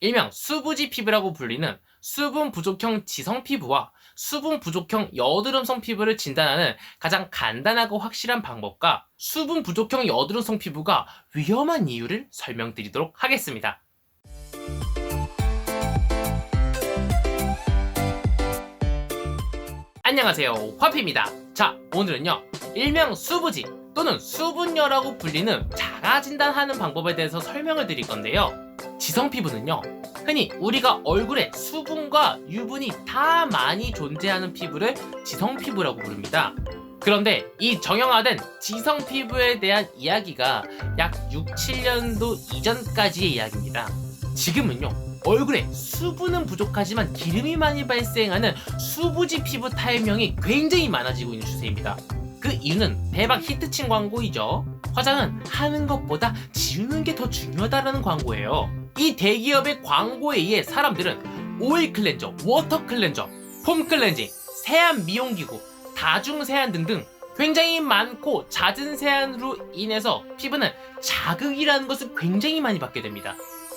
일명 수부지 피부라고 불리는 수분 부족형 지성 피부와 수분 부족형 여드름성 피부를 진단하는 가장 간단하고 확실한 방법과 수분 부족형 여드름성 피부가 위험한 이유를 설명드리도록 하겠습니다. 안녕하세요. 화피입니다. 자 오늘은요 일명 수부지 또는 수분녀라고 불리는 자가 진단하는 방법에 대해서 설명을 드릴 건데요 지성 피부는요 흔히 우리가 얼굴에 수분과 유분이 다 많이 존재하는 피부를 지성 피부라고 부릅니다 그런데 이 정형화된 지성 피부에 대한 이야기가 약 6, 7년도 이전까지의 이야기입니다 지금은요 얼굴에 수분은 부족하지만 기름이 많이 발생하는 수부지 피부 타입명이 굉장히 많아지고 있는 추세입니다. 그 이유는 대박 히트친 광고이죠. 화장은 하는 것보다 지우는 게 더 중요하다라는 광고예요. 이 대기업의 광고에 의해 사람들은 오일 클렌저, 워터 클렌저, 폼 클렌징, 세안 미용기구, 다중 세안 등등 굉장히 많고 잦은 세안으로 인해서 피부는 자극이라는 것을 굉장히 많이 받게 됩니다.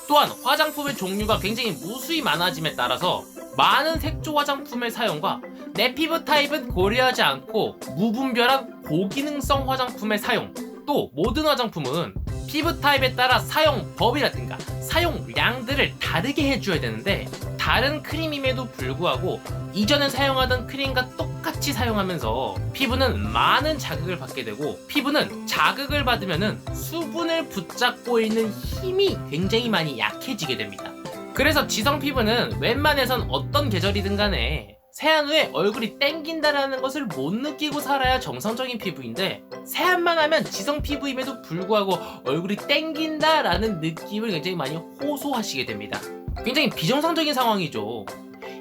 또한 화장품의 종류가 굉장히 무수히 많아짐에 따라서 많은 색조 화장품의 사용과 내 피부 타입은 고려하지 않고 무분별한 고기능성 화장품의 사용 또 모든 화장품은 피부 타입에 따라 사용 법이라든가 사용량들을 다르게 해줘야 되는데 다른 크림임에도 불구하고 이전에 사용하던 크림과 똑같이 사용하면서 피부는 많은 자극을 받게 되고 피부는 자극을 받으면은 수분을 붙잡고 있는 힘이 굉장히 많이 약해지게 됩니다. 그래서 지성 피부는 웬만해선 어떤 계절이든 간에 세안 후에 얼굴이 땡긴다라는 것을 못 느끼고 살아야 정상적인 피부인데 세안만 하면 지성 피부임에도 불구하고 얼굴이 땡긴다라는 느낌을 굉장히 많이 호소하시게 됩니다. 굉장히 비정상적인 상황이죠.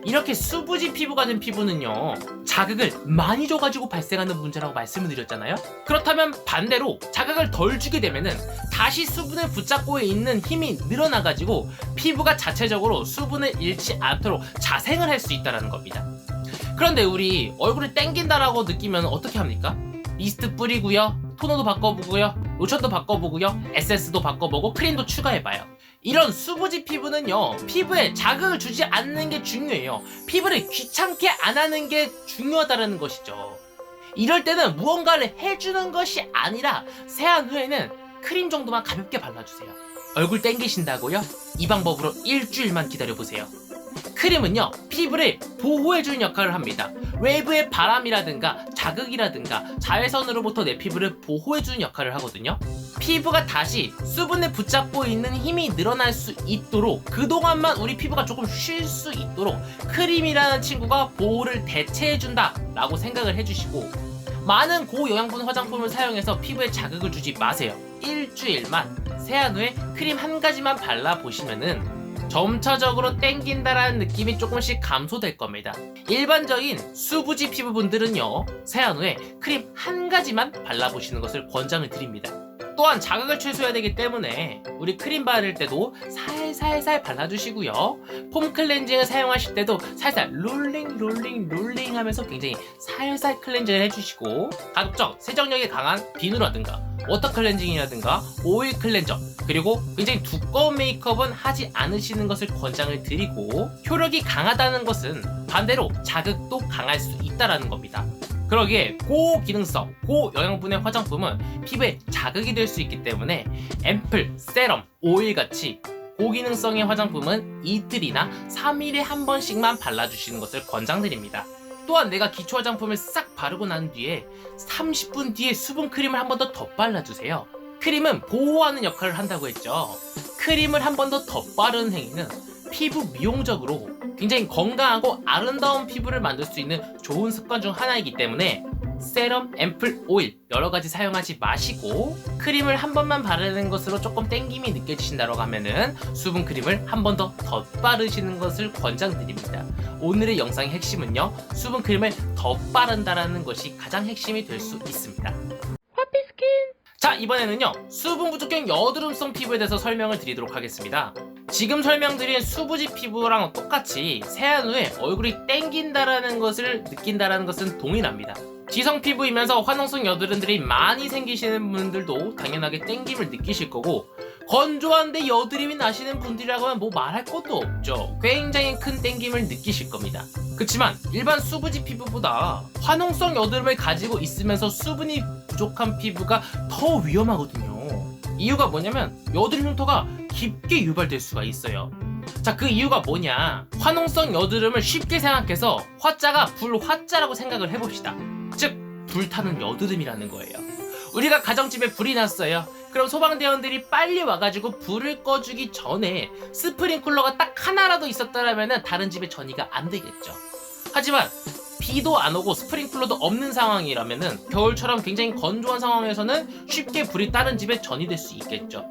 이렇게 수부지 피부가 된 피부는요 자극을 많이 줘가지고 발생하는 문제라고 말씀을 드렸잖아요. 그렇다면 반대로 자극을 덜 주게 되면은 다시 수분을 붙잡고 있는 힘이 늘어나가지고 피부가 자체적으로 수분을 잃지 않도록 자생을 할 수 있다는 겁니다. 그런데 우리 얼굴을 땡긴다라고 느끼면 어떻게 합니까? 미스트 뿌리고요 토너도 바꿔보고요 로션도 바꿔보고요 에센스도 바꿔보고 크림도 추가해봐요 이런 수부지 피부는요 피부에 자극을 주지 않는 게 중요해요. 피부를 귀찮게 안 하는 게 중요하다는 것이죠. 이럴 때는 무언가를 해주는 것이 아니라 세안 후에는 크림 정도만 가볍게 발라주세요. 얼굴 땡기신다고요? 이 방법으로 일주일만 기다려보세요 크림은요 피부를 보호해주는 역할을 합니다. 외부의 바람이라든가 자극이라든가 자외선으로부터 내 피부를 보호해주는 역할을 하거든요. 피부가 다시 수분을 붙잡고 있는 힘이 늘어날 수 있도록 그동안만 우리 피부가 조금 쉴 수 있도록 크림이라는 친구가 보호를 대체해준다 라고 생각을 해주시고 많은 고영양분 화장품을 사용해서 피부에 자극을 주지 마세요. 일주일만 세안 후에 크림 한 가지만 발라보시면은 점차적으로 땡긴다라는 느낌이 조금씩 감소될 겁니다. 일반적인 수부지 피부분들은요, 세안 후에 크림 한 가지만 발라보시는 것을 권장을 드립니다. 또한 자극을 최소해야 되기 때문에 우리 크림 바를 때도 살살살 발라주시고요. 폼 클렌징을 사용하실 때도 살살 롤링 롤링 롤링 하면서 굉장히 살살 클렌징을 해주시고 가급적 세정력이 강한 비누라든가 워터 클렌징이라든가 오일 클렌저 그리고 굉장히 두꺼운 메이크업은 하지 않으시는 것을 권장을 드리고 효력이 강하다는 것은 반대로 자극도 강할 수 있다라는 겁니다. 그러기에 고기능성, 고영양분의 화장품은 피부에 자극이 될 수 있기 때문에 앰플, 세럼, 오일 같이 고기능성의 화장품은 이틀이나 3일에 한 번씩만 발라주시는 것을 권장드립니다. 또한 내가 기초 화장품을 싹 바르고 난 뒤에 30분 뒤에 수분 크림을 한 번 더 덧발라주세요. 크림은 보호하는 역할을 한다고 했죠. 크림을 한 번 더 덧바르는 행위는 피부 미용적으로 굉장히 건강하고 아름다운 피부를 만들 수 있는 좋은 습관 중 하나이기 때문에 세럼, 앰플, 오일 여러 가지 사용하지 마시고 크림을 한 번만 바르는 것으로 조금 땡김이 느껴지신다고 하면은 수분 크림을 한 번 더 덧바르시는 것을 권장드립니다. 오늘의 영상의 핵심은요 수분 크림을 덧바른다라는 것이 가장 핵심이 될 수 있습니다. 자 이번에는요 수분 부족형 여드름성 피부에 대해서 설명을 드리도록 하겠습니다 지금 설명드린 수부지 피부랑 똑같이 세안 후에 얼굴이 땡긴다라는 것을 느낀다라는 것은 동일합니다 지성 피부이면서 화농성 여드름들이 많이 생기시는 분들도 당연하게 땡김을 느끼실 거고 건조한데 여드름이 나시는 분들이라고 하면 뭐 말할 것도 없죠. 굉장히 큰 땡김을 느끼실 겁니다. 그렇지만 일반 수부지 피부보다 화농성 여드름을 가지고 있으면서 수분이 부족한 피부가 더 위험하거든요. 이유가 뭐냐면 여드름 흉터가 깊게 유발될 수가 있어요. 자, 그 이유가 뭐냐? 화농성 여드름을 쉽게 생각해서 화자가 불화자라고 생각을 해봅시다. 즉, 불타는 여드름이라는 거예요. 우리가 가정집에 불이 났어요. 그럼 소방대원들이 빨리 와가지고 불을 꺼주기 전에 스프링클러가 딱 하나라도 있었다라면 다른 집에 전이가 안 되겠죠. 하지만 비도 안 오고 스프링클러도 없는 상황이라면은 겨울처럼 굉장히 건조한 상황에서는 쉽게 불이 다른 집에 전이 될 수 있겠죠.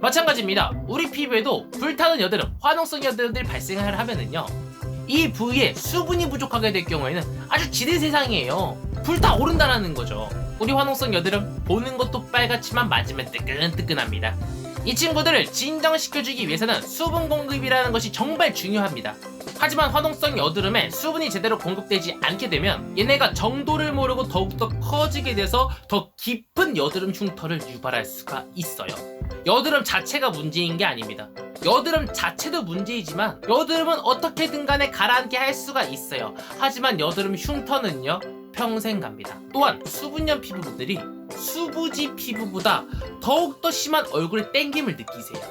마찬가지입니다. 우리 피부에도 불타는 여드름, 화농성 여드름들이 발생을 하면은요. 이 부위에 수분이 부족하게 될 경우에는 아주 지대 세상이에요. 불타 오른다라는 거죠. 우리 화농성 여드름 보는 것도 빨갛지만 맞으면 뜨끈뜨끈합니다. 이 친구들을 진정시켜주기 위해서는 수분 공급이라는 것이 정말 중요합니다. 하지만 화농성 여드름에 수분이 제대로 공급되지 않게 되면 얘네가 정도를 모르고 더욱더 커지게 돼서 더 깊은 여드름 흉터를 유발할 수가 있어요. 여드름 자체가 문제인 게 아닙니다. 여드름 자체도 문제이지만 여드름은 어떻게든 간에 가라앉게 할 수가 있어요. 하지만 여드름 흉터는요 평생 갑니다. 또한 수분염 피부분들이 수부지 피부보다 더욱더 심한 얼굴의 땡김을 느끼세요.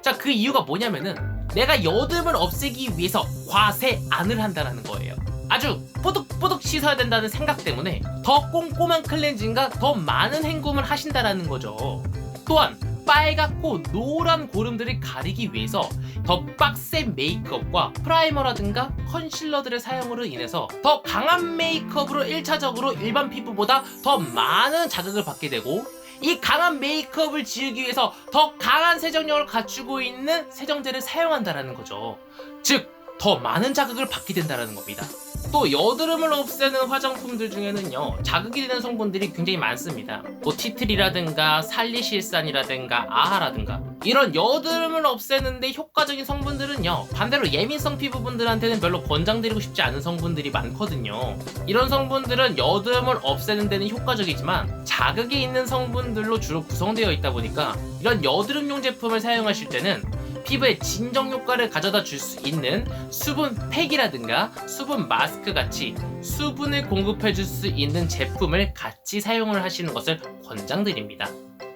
자, 그 이유가 뭐냐면은 내가 여드름을 없애기 위해서 과세 안을 한다는 거예요. 아주 뽀득뽀득 씻어야 된다는 생각 때문에 더 꼼꼼한 클렌징과 더 많은 헹굼을 하신다라는 거죠. 또한 빨갛고 노란 고름들을 가리기 위해서 더 빡센 메이크업과 프라이머라든가 컨실러들의 사용으로 인해서 더 강한 메이크업으로 1차적으로 일반 피부보다 더 많은 자극을 받게 되고 이 강한 메이크업을 지우기 위해서 더 강한 세정력을 갖추고 있는 세정제를 사용한다라는 거죠. 즉, 더 많은 자극을 받게 된다는 겁니다. 또 여드름을 없애는 화장품들 중에는요 자극이 되는 성분들이 굉장히 많습니다. 뭐 티트리라든가 살리실산이라든가 아하라든가. 이런 여드름을 없애는데 효과적인 성분들은요 반대로 예민성 피부분들한테는 별로 권장드리고 싶지 않은 성분들이 많거든요. 이런 성분들은 여드름을 없애는 데는 효과적이지만 자극이 있는 성분들로 주로 구성되어 있다 보니까 이런 여드름용 제품을 사용하실 때는 피부에 진정 효과를 가져다 줄 수 있는 수분 팩이라든가 수분 마스크 같이 수분을 공급해 줄 수 있는 제품을 같이 사용을 하시는 것을 권장드립니다.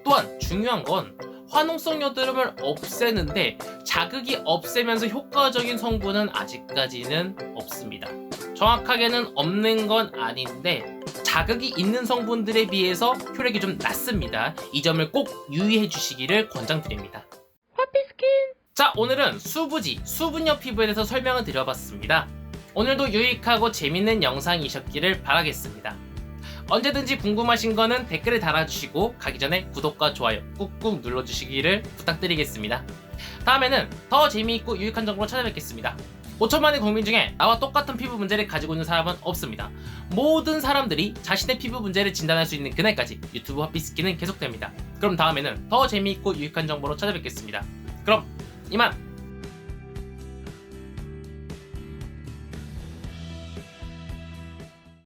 또한 중요한 건 화농성 여드름을 없애는데 자극이 없애면서 효과적인 성분은 아직까지는 없습니다. 정확하게는 없는 건 아닌데 자극이 있는 성분들에 비해서 효력이 좀 낮습니다. 이 점을 꼭 유의해 주시기를 권장드립니다. 자 오늘은 수부지, 수분염 피부에 대해서 설명을 드려봤습니다. 오늘도 유익하고 재밌는 영상이셨기를 바라겠습니다. 언제든지 궁금하신 거는 댓글에 달아주시고 가기 전에 구독과 좋아요 꾹꾹 눌러주시기를 부탁드리겠습니다. 다음에는 더 재미있고 유익한 정보로 찾아뵙겠습니다. 5천만의 국민 중에 나와 똑같은 피부 문제를 가지고 있는 사람은 없습니다. 모든 사람들이 자신의 피부 문제를 진단할 수 있는 그날까지 유튜브 핫비스키는 계속됩니다. 그럼 다음에는 더 재미있고 유익한 정보로 찾아뵙겠습니다. 그럼 이만